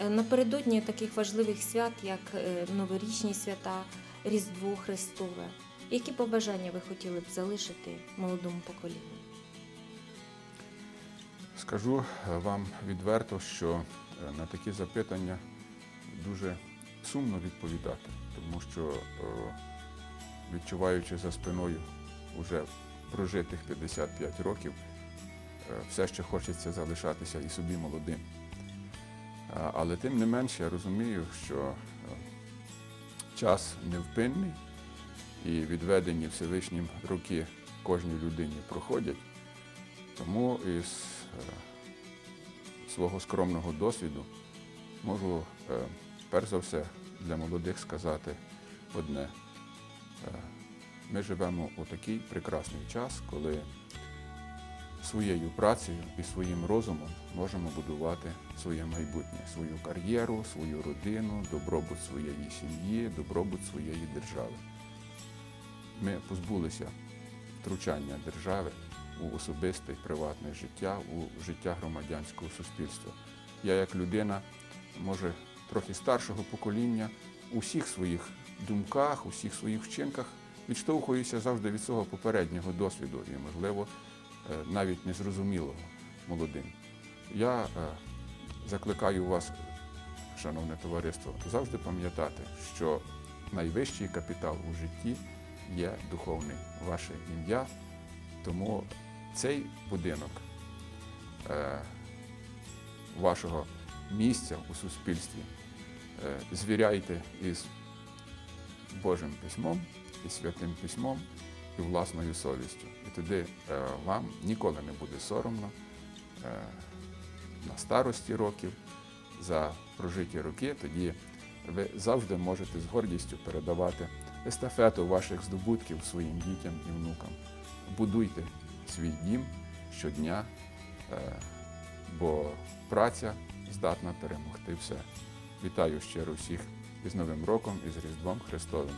Е, Напередодні таких важливих свят, як е, новорічні свята, Різдво Христове. Які побажання ви хотіли б залишити молодому поколінню? Скажу е, вам відверто, що на такі запитання дуже сумно відповідати, тому що відчуваючи за спиною уже прожитих 55 років, все ще хочеться залишатися і собі молодим. Але тим не менше я розумію, що е, час невпинний і відведені Всевишнім роки кожній людині проходять. Тому із е, свого скромного досвіду можу е, перш за все для молодих сказати одне. Ми живемо у такий прекрасний час, коли своєю працею і своїм розумом можемо будувати своє майбутнє, свою кар'єру, свою родину, добробут своєї сім'ї, добробут своєї держави. Ми позбулися втручання держави у особисте приватне життя, у життя громадянського суспільства. Я, як людина, може, трохи старшого покоління, у всіх своїх думках, у всіх своїх вчинках відштовхуюся завжди від свого попереднього досвіду і, можливо, навіть незрозумілого молодим. Я е, закликаю вас, шановне товариство, завжди пам'ятати, що найвищий капітал у житті є духовний ваше ім'я. Тому цей будинок е, вашого місця у суспільстві е, звіряйте із Божим письмом, і святим письмом, і власною совістю. І тоді е, вам ніколи не буде соромно е, на старості років за прожиті роки. Тоді ви завжди можете з гордістю передавати естафету ваших здобутків своїм дітям і внукам. Будуйте свій дім щодня, е, бо праця здатна перемогти все. Вітаю щиро всіх із Новим роком і з Різдвом Христовим.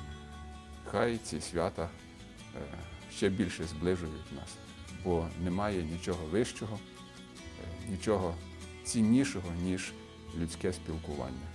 Хай ці свята ще більше зближують нас, бо немає нічого вищого, е, нічого ціннішого, ніж людське спілкування.